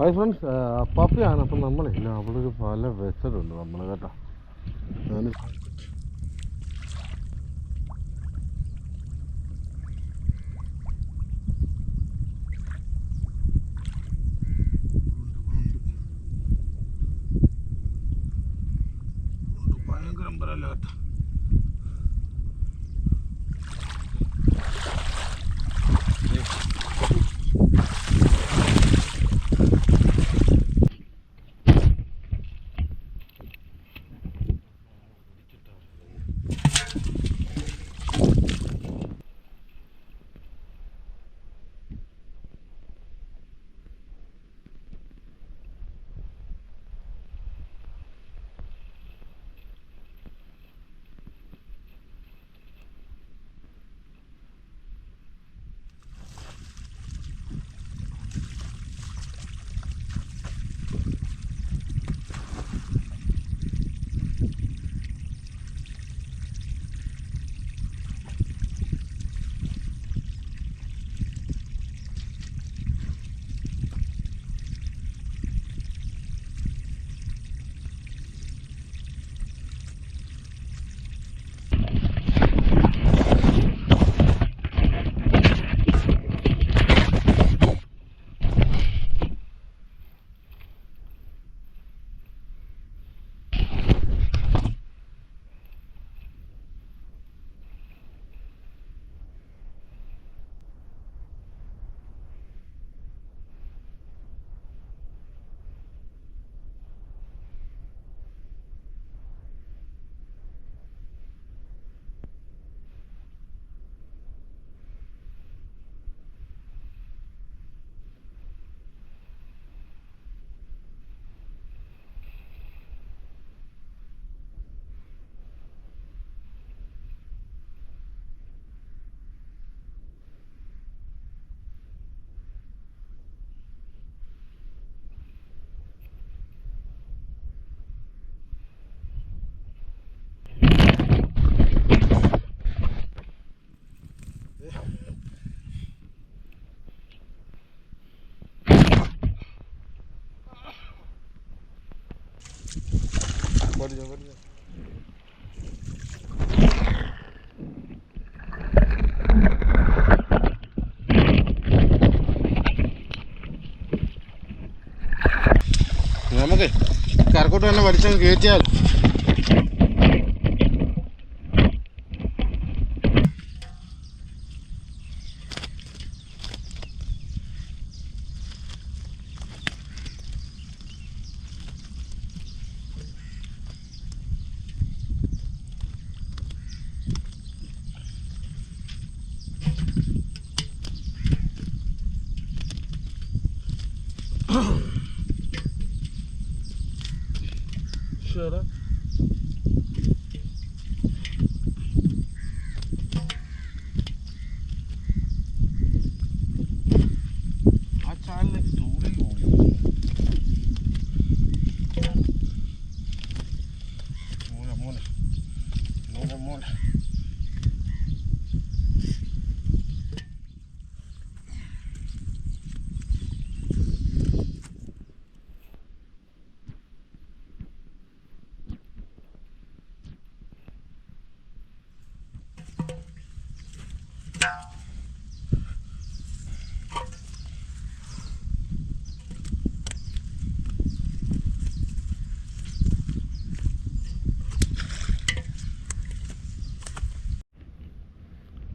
Hi friends പപ്പിയാണ്. അപ്പം നമ്മളില്ല അവിടെ ഒരു പല വെച്ചതുണ്ട് നമ്മൾ കേട്ടോ. ഞാൻ പഠിച്ചോ പഠിച്ചോ നമുക്ക് കരക്കോട്ട് തന്നെ വലിച്ചങ്ങ് കയറ്റിയാൽ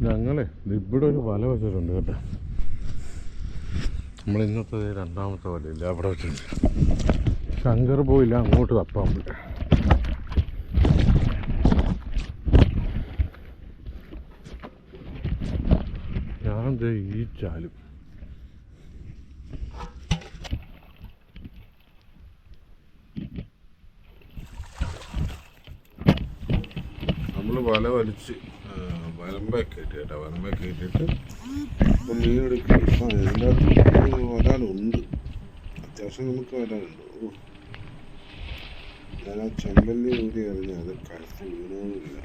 ഞങ്ങളെ ഇവിടെ ഒരു വല വെച്ചിട്ടുണ്ട് കേട്ടോ. നമ്മൾ ഇന്നത്തെ രണ്ടാമത്തെ വലയില്ല അവിടെ വെച്ചിട്ടുണ്ട്. ശങ്കർ പോയില്ല അങ്ങോട്ട് തപ്പാൻ പോയി. ഞാൻ ചാലും. നമ്മൾ വല വലിച്ച് വരമ്പേ കയറ്റി കേട്ടോ വരമ്പേ കയറ്റിയിട്ട് ഇപ്പം മീൻ എടുക്കും. ഇപ്പം ഇതിന്റെ അകത്ത് വരാലുണ്ട് അത്യാവശ്യം നമുക്ക് വരാനുണ്ട്. ഓ. ഞാൻ ആ ചെമ്പല്ലി ഊരി എറിഞ്ഞ അത് കരച്ച് വീണോന്നില്ല.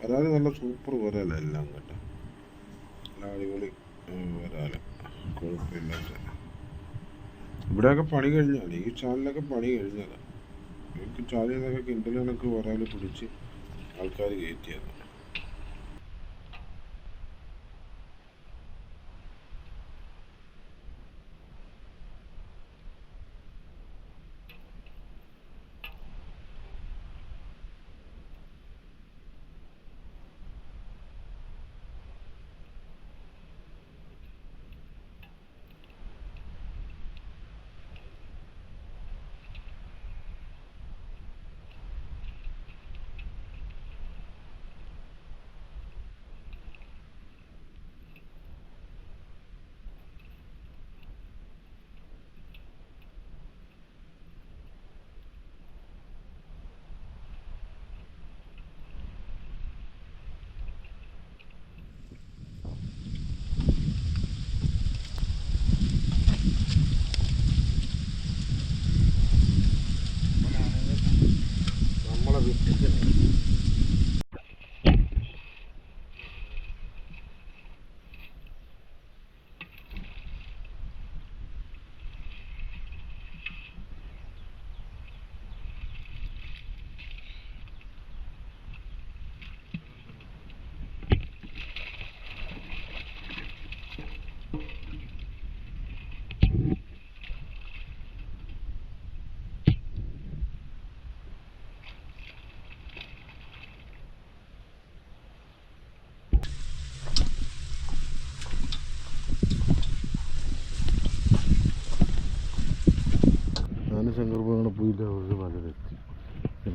വരാൽ നല്ല സൂപ്പർ വരാല എല്ലാം കേട്ടോ. നല്ല അടിപൊളി വരാല. കുഴപ്പമില്ലാത്ത ഇവിടെയൊക്കെ പണി കഴിഞ്ഞാണ് ഈ ചാനലൊക്കെ പണി കഴിഞ്ഞതാണ്. എനിക്ക് കിണ്ടൽ കണക്ക് വരാൽ പിടിച്ച് ആൾക്കാർ കയറ്റിയത്.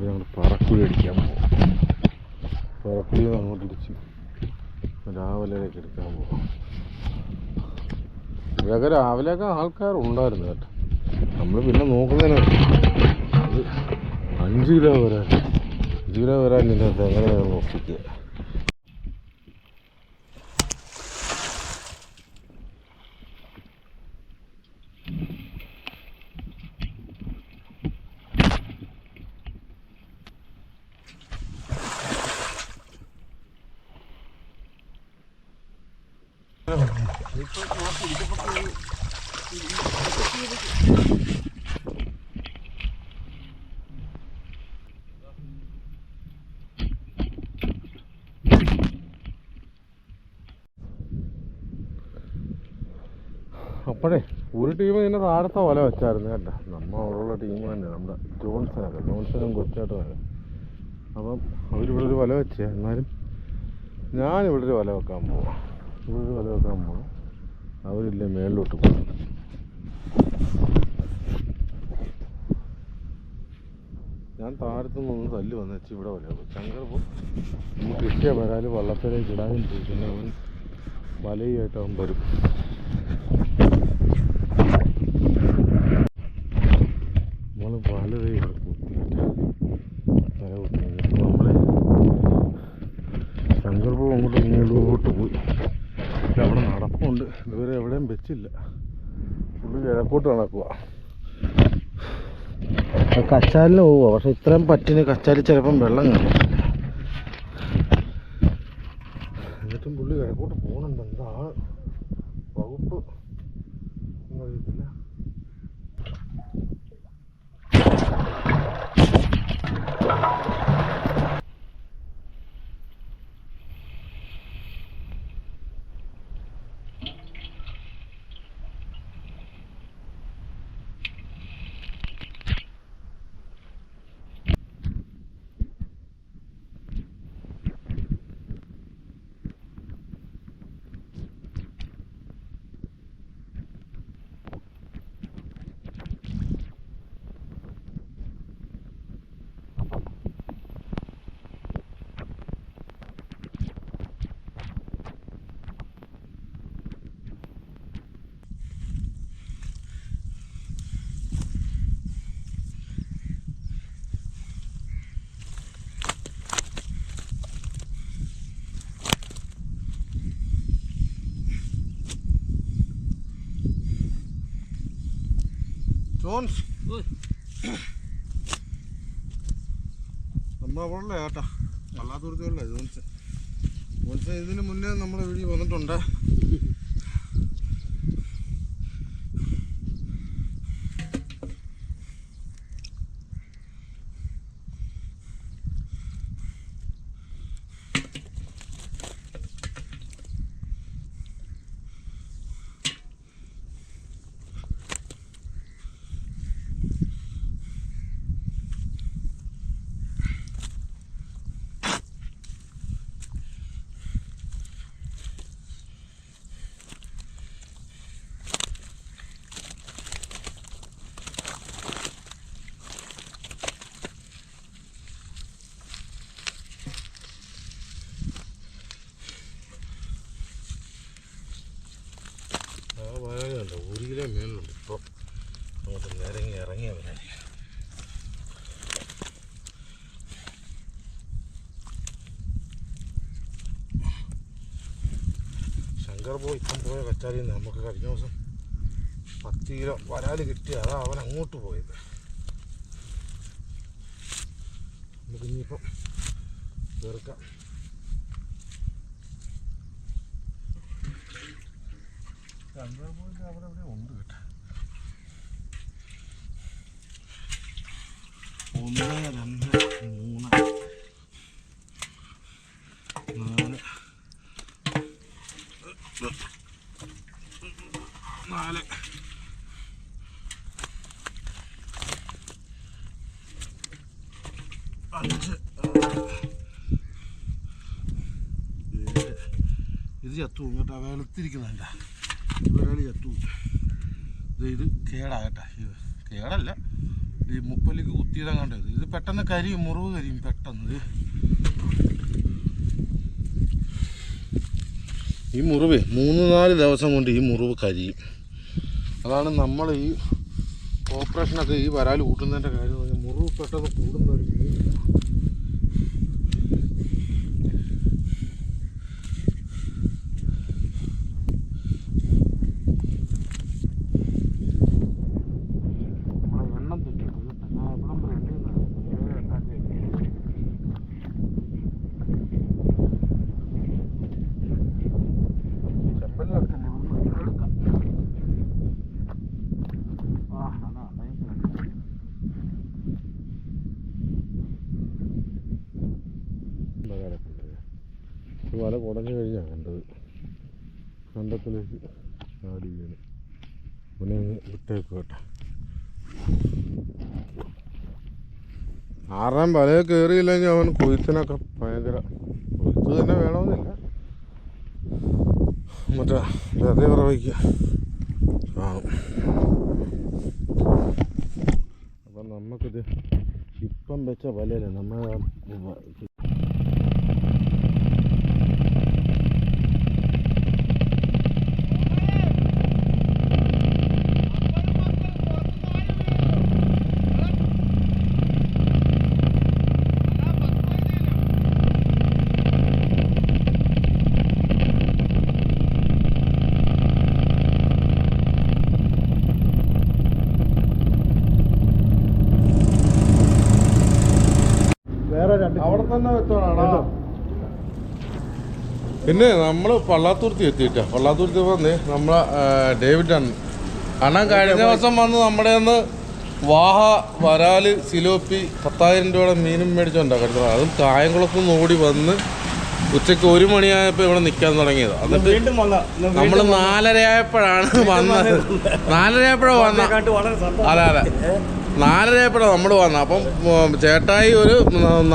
ഞങ്ങൾ പറക്കുഴി അടിക്കാൻ പോകും പറക്കുഴി അങ്ങോട്ട് അടിച്ച് രാവിലേക്ക് എടുക്കാൻ പോകും ഇവിടെയൊക്കെ രാവിലെയൊക്കെ ആൾക്കാരുണ്ടായിരുന്നു കേട്ടോ. നമ്മൾ പിന്നെ നോക്കുന്നതിന് അഞ്ച് കിലോ വരാൻ അഞ്ച് കിലോ വരാൻ നിന്നെ എങ്ങനെയാണ് നോക്കിക്കുക അപ്പോഴേ ഒരു ടീം ഇങ്ങനെ താഴത്തെ വല വെച്ചായിരുന്നു കേട്ടോ. നമ്മൾ അവിടെയുള്ള ടീം തന്നെ നമ്മുടെ ജോൺസനൊക്കെ ജോൺസനും കൊച്ചായിട്ടും അപ്പം അവരിവിടെ ഒരു വല വെച്ചേ എന്നാലും ഞാനിവിടെ ഒരു വല വെക്കാൻ പോവാം. ഇവിടെ ഒരു വല വെക്കാൻ പോവാം. അവരില്ലേ മേളിലോട്ട് പോകും ഞാൻ താഴത്തു നിന്ന് തല്ല് വന്നേച്ച് ഇവിടെ വല വെക്കും ശങ്കർ നമുക്ക് കിട്ടിയ വരാൽ വള്ളത്തിലേക്ക് ഇടാനും പിന്നെ അവൻ വലയായിട്ട് അവൻ വരും നമ്മൾ വലതേ ഇവിടെ കുത്തിയിട്ട് വല കുത്തിയിട്ട് നമ്മളെ ശങ്കർപൂ അങ്ങോട്ട് മുകളിലോട്ട് പോയി ഇത് അവിടെ നടപ്പുണ്ട് ഇതുവരെ എവിടെയും വെച്ചില്ല കിഴക്കോട്ട് നടക്കുക. കച്ചാലിന് പോവുക. പക്ഷെ ഇത്രയും പറ്റിന് കച്ചാലിൽ ചിലപ്പം വെള്ളം കാണും ജോൺസ്. നമ്മളവിടെ കേട്ടാ. വല്ലാത്തൂർത്തിയുള്ള ജോൺസ്. ജോൺസ് ഇതിന് മുന്നേ നമ്മുടെ വീട്ടിൽ വന്നിട്ടുണ്ട്. ശങ്കർ ഇപ്പം പോയ കച്ചാലിൽ നിന്ന് നമുക്ക് കഴിഞ്ഞ ദിവസം പത്ത് കിലോ വരാൽ കിട്ടി. അതാ അവൻ അങ്ങോട്ട് പോയത്. നമുക്ക് ഇനിയിപ്പം തീർക്കാം. ഒന്ന് രണ്ട് മൂന്ന് നാല് നാല്. അഞ്ച്. ഇത് ചത്തു കേട്ടോ വെളുത്തിരിക്കുന്നുണ്ട ഒരാൾ ചത്തു. ഇത് ഇത് കേടാകട്ടെ. കേടല്ല. ഈ മുപ്പലിക്ക് കുത്തിയിടാൻ കണ്ടത്. ഇത് പെട്ടെന്ന് കരിയും മുറിവ് കരിയും പെട്ടെന്ന്. ഈ മുറിവ് മൂന്ന് നാല് ദിവസം കൊണ്ട് ഈ മുറിവ് കരിയും. അതാണ് നമ്മൾ ഈ ഓപ്പറേഷനൊക്കെ ഈ വരാൽ കൂട്ടുന്നതിന്റെ കാര്യം. മുറിവ് പെട്ടെന്ന് കൂടുന്ന മീനില്ല നമ്മളെ എണ്ണം തെറ്റിട്ടു കേട്ടോ. ഞാൻ എവിടം വരെ എണ്ണിയെന്ന് അറിയില്ല. ഏഴ് എണ്ണൊക്കെ എണ്ണി. ചെമ്പലിലൊക്കെ മുറിവ് എടുക്കാം. ആ, അതാ, അതാ. എന്താ കിടക്കുന്നത്? ഈ വല കുടഞ്ഞു കഴിഞ്ഞാണ് കണ്ടത്. കണ്ടത്തിലേക്ക് ചാടി വീണ്. പിന്നെ വിട്ടേക്ക് കേട്ടോ. ആറാം വലയെ കയറിയില്ലെങ്കിൽ അവൻ കൊയ്ത്തിനൊക്കെ ഭയങ്കര കൊയ്ത്ത് തന്നെ വേണമെന്നില്ല. മറ്റേ വെറുതെ വിറവയ്ക്ക് കാണും. അപ്പം നമുക്കിത് ഇപ്പം വെച്ച വലയല്ലേ? നമ്മൾ വേറെ രണ്ട് അവിടെ തന്നെ വെച്ചോണാടാ പിന്നെ നമ്മൾ പള്ളാത്തുരുത്തി എത്തിയിട്ടാ. പള്ളാത്തുരുത്തി വന്ന് നമ്മൾ ഡേവിഡ് ആണ് അണ്ണൻ കഴിഞ്ഞ ദിവസം വന്ന് നമ്മുടെ ഒന്ന് വാഹ വരാൽ സിലോപ്പി പത്തായിരം രൂപയുടെ മീനും മേടിച്ചോണ്ടാ അതും കായംകുളത്ത് നിന്ന് ഓടി വന്ന് ഉച്ചയ്ക്ക് ഒരു മണിയായപ്പോൾ ഇവിടെ നിൽക്കാൻ തുടങ്ങിയത്. എന്നിട്ട് നമ്മൾ നാലരയായപ്പോഴാണ് വന്നത്. നാലരയായപ്പോഴാണ് വന്നത്. അതെ അതെ. നാലരയപ്പോഴാണ് നമ്മൾ വന്നത്. അപ്പം ചേട്ടായി ഒരു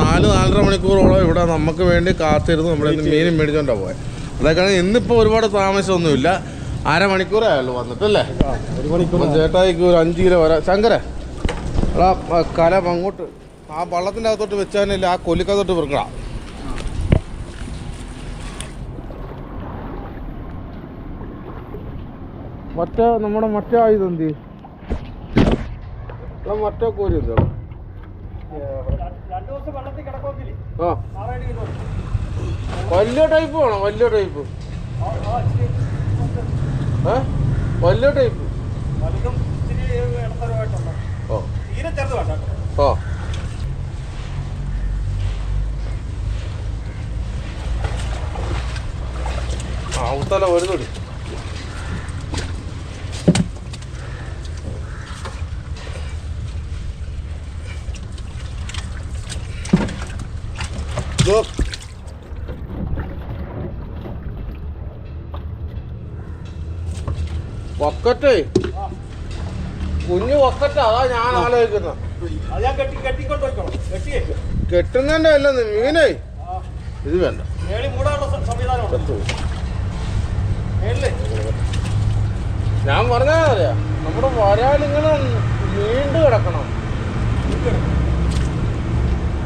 നാല് നാലര മണിക്കൂറോളം ഇവിടെ നമുക്ക് വേണ്ടി കാത്തിരുന്ന് നമ്മുടെ മീനും മേടിച്ചോണ്ടാ പോയത് അതൊക്കെയാണ് ഇന്നിപ്പോൾ ഒരുപാട് താമസമൊന്നുമില്ല. അരമണിക്കൂറേ ആയുള്ളൂ വന്നിട്ടല്ലേ ചേട്ടായിക്ക് ഒരു അഞ്ച് കിലോ വരാം. ശങ്കര എടാ കല കലം അങ്ങോട്ട് ആ വള്ളത്തിന്റെ അകത്തോട്ട് വെച്ചാനില്ല ആ കൊല്ലിക്കകത്തോട്ട് വെറുക്കണം മറ്റേ നമ്മുടെ മറ്റേ ആയുധം എന്ത്? ചെയ്യും? എടാ മറ്റേ കോരി എന്താ ദിവസം വെള്ളത്തിൽ കിടക്കുമെങ്കിലേ ആ. നാളെ വലിയ ടൈപ്പ് വേണം? വലിയ ടൈപ്പ്. വലിയ ടൈപ്പ്. ഓ. ഓ ആ ഉത്തല വരുന്നുണ്ട്. വക്കറ്റേ. കുഞ്ഞു വക്കറ്റ അതാ ഞാൻ ആലോചിക്കുന്നത്. കെട്ടുന്നതിന്റെ അല്ല മീനേ. ഇത് വേണ്ട. ഞാൻ പറഞ്ഞറിയാ നമ്മുടെ വരാലിങ്ങനെ നീണ്ടു കിടക്കണം.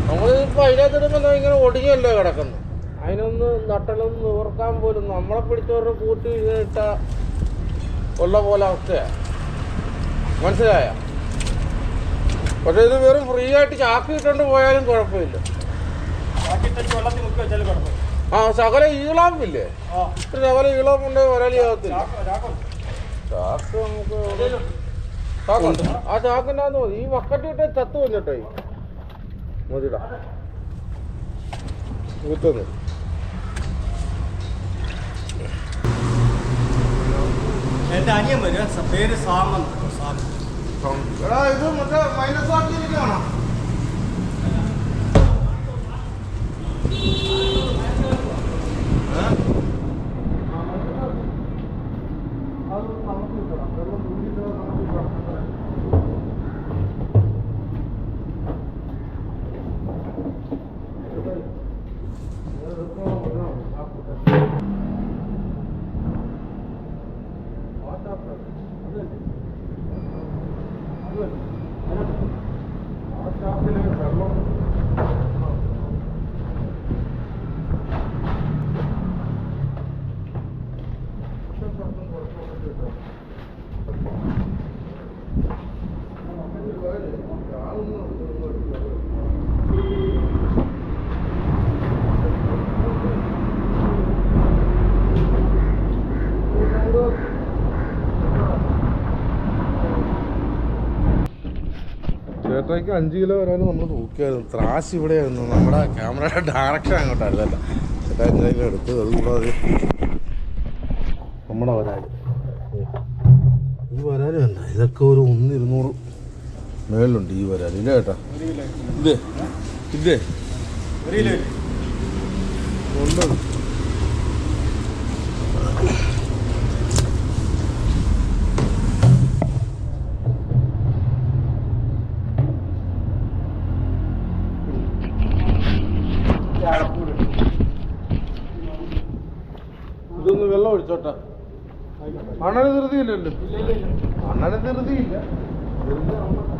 നമ്മളിപ്പോ അതിനകത്തിടുമ്പോ ഇങ്ങനെ ഒടിഞ്ഞല്ലേ കിടക്കുന്നു. അതിനൊന്ന് നട്ടലൊന്ന് നിവർക്കാൻ പോലും നമ്മളെ പിടിച്ചവരുടെ കൂട്ടി ഇട്ട ഉള്ള പോലെ അവസ്ഥയാണ് മനസ്സിലായ? പക്ഷെ ഇത് വെറും ഫ്രീ ആയിട്ട് ചാക്കി ഇട്ടുകൊണ്ട് പോയാലും കുഴപ്പമില്ല. ആ ശകല ഈളാമില്ലേ ആ. ഒരു ശകല ഈളം കൊണ്ട് ആകത്തില്ല ചാക്ക് ചാക്ക്. നമുക്ക് ചാക്കുണ്ട് ആ ചാക്കിന്റെ മതി. ഈ വക്കട്ടി ഇട്ട് ചത്ത് വന്നിട്ടോ മതിടാ. കുത്തുന്നു. എന്റെ അനിയൻ വരും. പേര് സാമൻ സാമൻ. എടാ ഇത് മറ്റേ മൈനസ് ആക്കിയിരിക്കുകയാണോ ചേട്ടായിക്ക് അഞ്ച് കിലോ വരാനും നമ്മൾ തൂക്കിയായിരുന്നു. ത്രാശ് ഇവിടെയായിരുന്നു നമ്മുടെ ക്യാമറയുടെ ഡയറക്ഷൻ അങ്ങോട്ടായിരുന്നല്ല ചേട്ടാ എന്തെങ്കിലും എടുത്ത് അതുകൂടാതെ നമ്മുടെ വരാൽ. ഈ വരാൽ അല്ല ഇതൊക്കെ ഒരു ഒന്നിരുന്നൂറ് മേലുണ്ട് ഈ വരാൽ. ഇല്ല ചേട്ടാ? ഇത് ഇതേ. ഒരു കിലോ ഉണ്ട് ഇതൊന്ന് വെള്ളം ഒഴിച്ചോട്ടെ അണ്ണന് ധൃതിയില്ലല്ലോ അണ്ണന് ധൃതിയില്ല വെറുതെ അണ്ണൻ-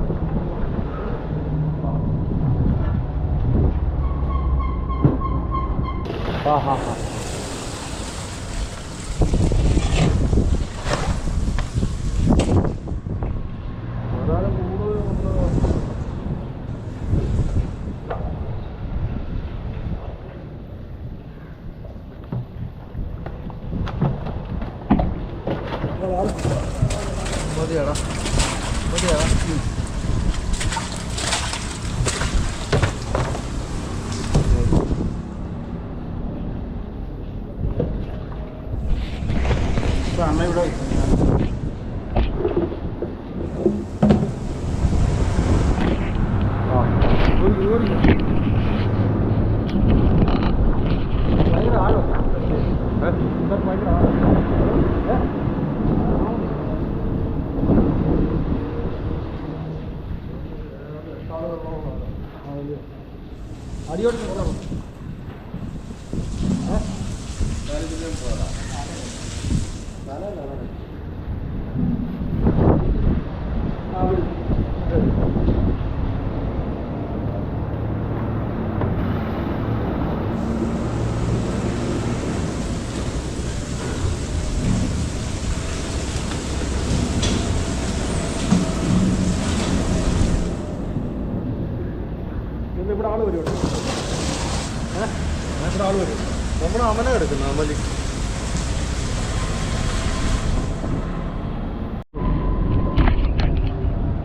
ആ ഹാ ഹാ ഒരാൾ കൂടുതൽ കൊണ്ട് മതിയാടാ മതിയാടാ അമ്മ ഇവിടെ ആ ഒരു ഒരു ഭയങ്കര ആഴോ ഏ? ഭയങ്കര ആഴോ അടിയോട് കിടക്കണം ഇന്ന് ഇവിടെ ആൾ വരുമോ ഏഹ് ഇവിടെ ആൾ വരും നമ്മുടെ അമല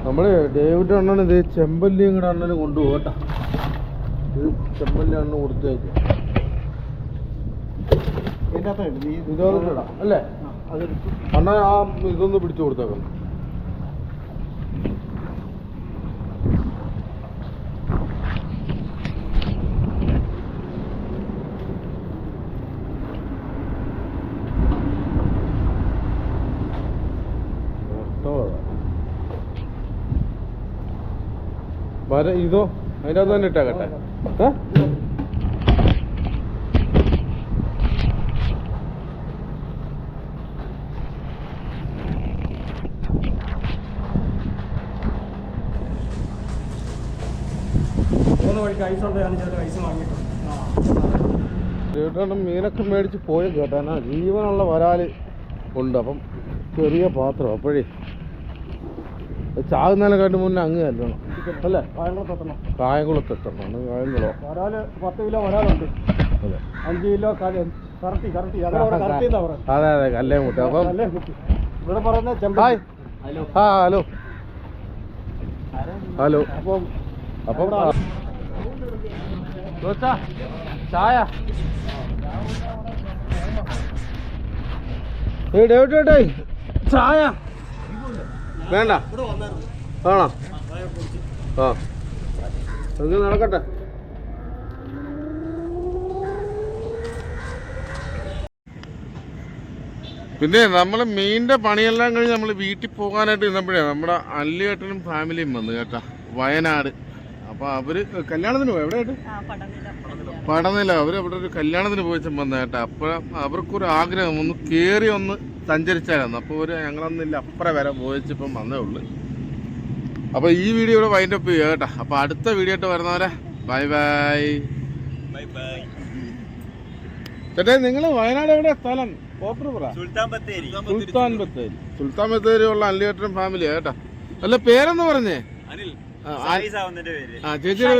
നമ്മൾ ഡേവിഡ് അണ്ണൻ ഇത് ചെമ്പല്ലി ഇങ്ങടെ അണ്ണന് കൊണ്ടുപോകട്ട. ഇത് ചെമ്പല്ലി അണ്ണൻ കൊടുത്തേക്ക്. അല്ലേ? അണ്ണ അണ്ണൻ ആ ഇതൊന്ന് പിടിച്ചു കൊടുത്തേക്കണം വര ഇതോ അതിന്റെ അകത്ത് തന്നെ ഇട്ടേക്കട്ടെ ഏ മൂന്ന് വഴിക്ക് ഐസ് ഇതോ അതിന്റെ അത് തന്നെ ഇട്ടാകട്ടെ മീനൊക്കെ മേടിച്ച് പോയ കേട്ടാ. ജീവനുള്ള വരാൽ ഉണ്ട്. അപ്പം ചെറിയ പാത്രം അപ്പോഴേ. കണ്ടു മുന്നേ അങ്ങ് കല്ലണം അല്ലേ? കായംകുളത്ത് എത്തണം കായംകുളത്ത് എത്തണം കായംകുളം വരാൽ പത്ത് കിലോ വരാലുണ്ട്. അതെ. അഞ്ച് കിലോ കറട്ടി കറട്ടി എന്നാ പറയുന്നത്? അതെ അതെ. കല്ലേ മുട്ട അപ്പം കുട്ടി. ഇവിടെ പറയുന്ന ചെമ്പായ് ആ ഹലോ. ഹലോ. അപ്പം അപ്പം ചായ. ചായ. വേണ്ട. വേണോ. ആ. അത് നടക്കട്ടെ. പിന്നെ നമ്മൾ മീനിന്റെ പണിയെല്ലാം കഴിഞ്ഞ് നമ്മൾ വീട്ടിൽ പോകാനായിട്ട് ഇരുന്നപ്പോഴേ നമ്മുടെ അല്ലിയേട്ടനും ഫാമിലിയും വന്നു കേട്ടാ. വയനാട്. അപ്പൊ അവർ കല്യാണത്തിന് പോയി? എവിടെയായിട്ട് പടനില. അവർ അവിടെ ഒരു കല്യാണത്തിന് പോയി വന്ന കേട്ടാ. അപ്പൊ അവർക്കൊരു ആഗ്രഹം ഒന്ന് കേറി ഒന്ന് സഞ്ചരിച്ചായിരുന്നു. അപ്പൊ ഒരു ഞങ്ങളൊന്നില്ല അപ്പുറം വരെ പോയിച്ചിപ്പം വന്നേ ഉള്ളു. അപ്പൊ ഈ വീഡിയോ ഇവിടെ വൈൻഡപ്പ് ചെയ്യുക കേട്ടോ. അപ്പൊ അടുത്ത വീഡിയോ ആയിട്ട് വരുന്നവരെ ബൈ ബൈ ചേട്ടാ നിങ്ങൾ വയനാട് എവിടെ സ്ഥലം? സുൽത്താൻ ബത്തേരി. സുൽത്താൻ ബത്തേരി. സുൽത്താൻ ബത്തേരി. ഉള്ള അല്ലിയേട്ടൻ ഫാമിലി കേട്ടോ. അല്ല പേരെന്ന് പറഞ്ഞേ? അനിൽ. ആ, ആ- പേര്. ആ ചേച്ചിയുടെ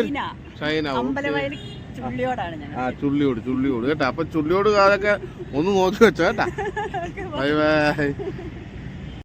ഷൈന. ആ ചുള്ളിയോട് ചുള്ളിയോട് കേട്ടാ. അപ്പൊ ചുള്ളിയോട് അതൊക്കെ ഒന്ന് നോക്കി വെച്ചോ കേട്ടാ. Bye bye